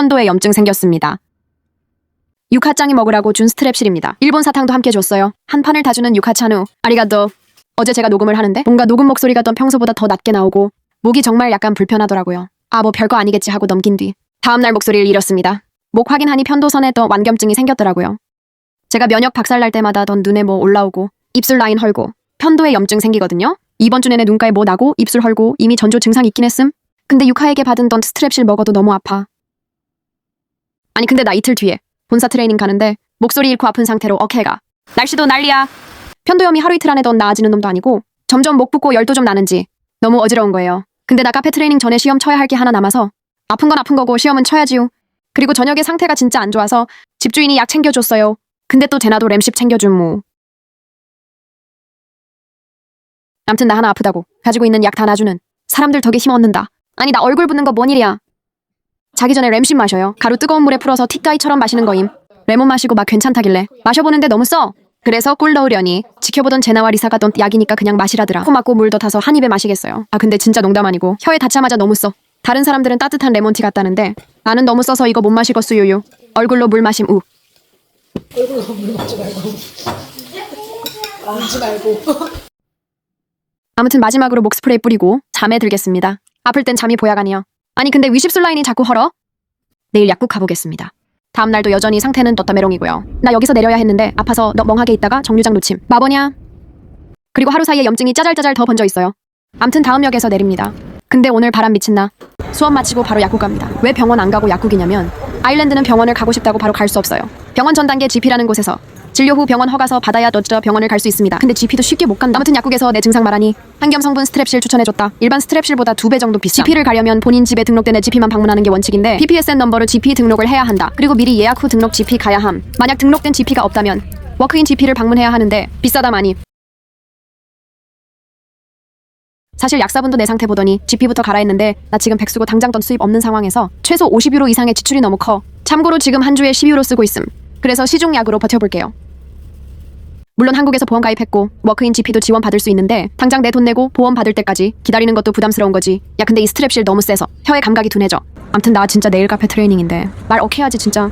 편도에 염증 생겼습니다. 유카짱이 먹으라고 준 스트랩실입니다. 일본 사탕도 함께 줬어요. 한 판을 다 주는 유카찬우. 아리가또. 어제 제가 녹음을 하는데 뭔가 녹음 목소리가 던 평소보다 더 낮게 나오고 목이 정말 약간 불편하더라고요. 아 뭐 별거 아니겠지 하고 넘긴 뒤 다음날 목소리를 잃었습니다. 목 확인하니 편도선에 더 완겸증이 생겼더라고요. 제가 면역 박살날 때마다 던 눈에 뭐 올라오고 입술 라인 헐고 편도에 염증 생기거든요. 이번 주 내내 눈가에 뭐 나고 입술 헐고 이미 전조 증상 있긴 했음. 근데 유카에게 받은 던 스트랩실 먹어도 너무 아파. 아니 근데 나 이틀 뒤에 본사 트레이닝 가는데 목소리 잃고 아픈 상태로 어케가 날씨도 난리야. 편도염이 하루 이틀 안에 던 나아지는 놈도 아니고 점점 목 붓고 열도 좀 나는지 너무 어지러운 거예요. 근데 나 카페 트레이닝 전에 시험 쳐야 할 게 하나 남아서 아픈 건 아픈 거고 시험은 쳐야지요. 그리고 저녁에 상태가 진짜 안 좋아서 집주인이 약 챙겨줬어요. 근데 또 제나도 램십 챙겨준 뭐. 암튼 나 하나 아프다고 가지고 있는 약 다 놔주는 사람들 덕에 힘 얻는다. 아니 나 얼굴 붓는 거 뭔 일이야. 자기 전에 램십 마셔요. 가루 뜨거운 물에 풀어서 티 따위처럼 마시는 거임. 레몬 마시고 막 괜찮다길래 마셔보는데 너무 써. 그래서 꿀 넣으려니 지켜보던 제나와 리사가 던 약이니까 그냥 마시라더라. 코 막고 물더 타서 한 입에 마시겠어요. 아 근데 진짜 농담 아니고 혀에 닿자마자 너무 써. 다른 사람들은 따뜻한 레몬티 같다는데 나는 너무 써서 이거 못 마시겠어 유유. 얼굴로 물 마심 우. 얼굴로 물 맞지 말고 앉지 말고 아무튼 마지막으로 목 스프레이 뿌리고 잠에 들겠습니다. 아플 땐 잠이 보약아니요. 아니 근데 위십술 라인이 자꾸 헐어? 내일 약국 가보겠습니다. 다음날도 여전히 상태는 떴다 메롱이고요. 나 여기서 내려야 했는데 아파서 너 멍하게 있다가 정류장 놓침. 마보냐? 그리고 하루 사이에 염증이 짜잘짜잘 더 번져 있어요. 암튼 다음 역에서 내립니다. 근데 오늘 바람 미친나? 수업 마치고 바로 약국 갑니다. 왜 병원 안 가고 약국이냐면 아일랜드는 병원을 가고 싶다고 바로 갈 수 없어요. 병원 전 단계 GP라는 곳에서 진료 후 병원 허가서 받아야 너저 병원을 갈 수 있습니다. 근데 GP도 쉽게 못 간다. 아무튼 약국에서 내 증상 말하니 한겸 성분 스트랩실 추천해줬다. 일반 스트랩실보다 두 배 정도 비싸. GP를 가려면 본인 집에 등록된 애 GP만 방문하는 게 원칙인데 PPSN 넘버로 GP 등록을 해야 한다. 그리고 미리 예약 후 등록 GP 가야 함. 만약 등록된 GP가 없다면 워크인 GP를 방문해야 하는데 비싸다 많이. 사실 약사분도 내 상태 보더니 GP부터 가라 했는데 나 지금 백수고 당장 돈 수입 없는 상황에서 최소 50유로 이상의 지출이 너무 커. 참고로 지금 한 주에 10유로 쓰고 있음. 그래서 시중 약으로 버텨볼게요. 물론 한국에서 보험 가입했고 워크인 GP도 지원 받을 수 있는데 당장 내 돈 내고 보험 받을 때까지 기다리는 것도 부담스러운 거지. 야 근데 이 스트랩실 너무 세서 혀의 감각이 둔해져. 암튼 나 진짜 내일 카페 트레이닝인데 말 어케 하지 진짜.